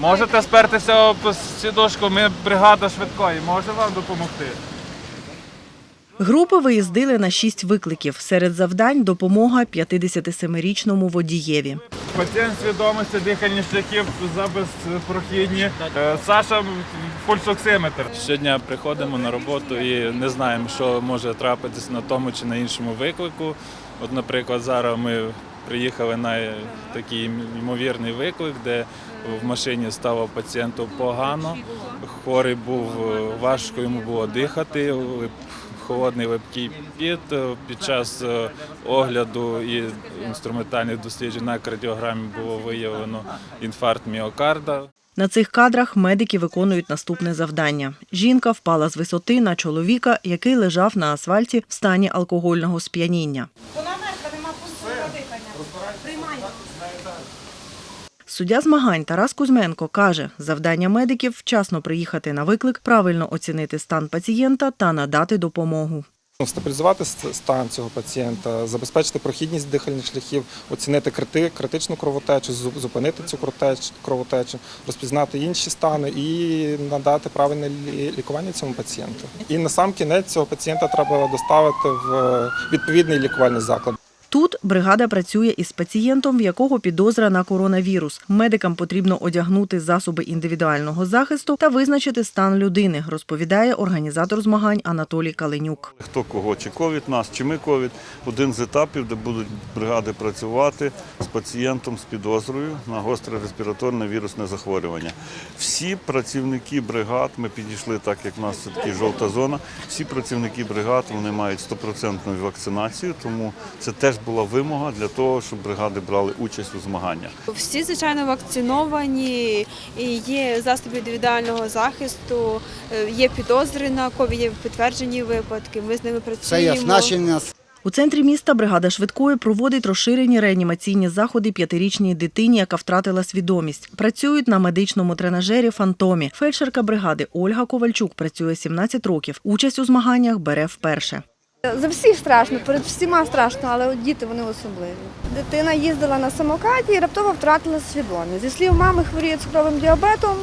Можете спертися об сідошку, ми бригада швидкої, може вам допомогти? Групи виїздили на шість викликів. Серед завдань допомога 57-річному водієві. Пацієнт свідомості, дихальні шляхів, запис прохідні. Е, Саша пульсоксиметр. Щодня приходимо на роботу і не знаємо, що може трапитися на тому чи на іншому виклику. От, наприклад, зараз ми приїхали на такий ймовірний виклик, де в машині стало пацієнту погано. Хворий був важко, йому було дихати. Холодний липкий піт під час е, огляду і інструментальних досліджень на кардіограмі було виявлено інфаркт міокарда. На цих кадрах медики виконують наступне завдання. Жінка впала з висоти на чоловіка, який лежав на асфальті в стані алкогольного сп'яніння. Вона Суддя змагань Тарас Кузьменко каже, завдання медиків вчасно приїхати на виклик, правильно оцінити стан пацієнта та надати допомогу. Стабілізувати стан цього пацієнта, забезпечити прохідність дихальних шляхів, оцінити критичну кровотечу, зупинити цю кровотечу, розпізнати інші стани і надати правильне лікування цьому пацієнту. І на сам кінець цього пацієнта треба доставити в е, відповідний лікувальний заклад. Тут бригада працює із пацієнтом, в якого підозра на коронавірус. Медикам потрібно одягнути засоби індивідуального захисту та визначити стан людини, розповідає організатор змагань Анатолій Каленюк. Хто кого, чи ковід нас, чи ми ковід. Один з етапів, де будуть бригади працювати з пацієнтом з підозрою на гостре респіраторне вірусне захворювання. Всі працівники бригад, ми підійшли так, як в нас це така жовта зона. Всі працівники бригад вони мають стопроцентну вакцинацію, тому це теж була вимога для того, щоб бригади брали участь у змаганнях. Всі, звичайно, вакциновані, є засоби індивідуального захисту, е, є підозри на ковід, є підтверджені випадки. Ми з ними працюємо. оснащення У центрі міста бригада швидкої проводить розширені реанімаційні заходи п'ятирічній дитині, яка втратила свідомість. Працюють на медичному тренажері Фантомі. Фельдшерка бригади Ольга Ковальчук працює 17 років. Участь у змаганнях бере вперше. За всіх страшно, перед всіма страшно, але от діти вони особливі. Дитина їздила на самокаті і раптово втратила свідомість. Зі слів мами хворіє цукровим діабетом,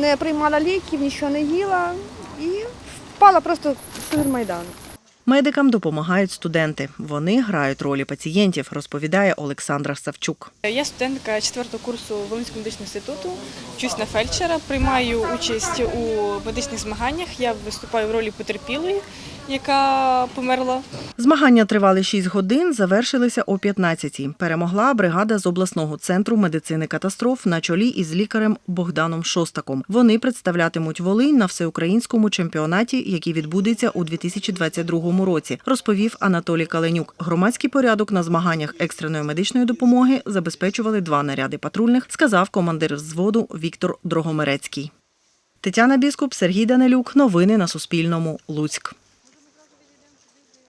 не приймала ліків, нічого не їла і впала просто з Майдану. Медикам допомагають студенти. Вони грають ролі пацієнтів, розповідає Олександра Савчук. Я студентка четвертого курсу Волинського медичного інституту, вчусь на фельдшера, приймаю участь у медичних змаганнях. Я виступаю в ролі потерпілої, яка померла Змагання тривали 6 годин, завершилися о 15-й. Перемогла бригада з обласного центру медицини катастроф на чолі із лікарем Богданом Шостаком. Вони представлятимуть Волинь на всеукраїнському чемпіонаті, який відбудеться у 2022 році, розповів Анатолій Каленюк. Громадський порядок на змаганнях екстреної медичної допомоги забезпечували два наряди патрульних, сказав командир взводу Віктор Дрогомерецький. Тетяна Біскуп, Сергій Данилюк. Новини на Суспільному. Луцьк.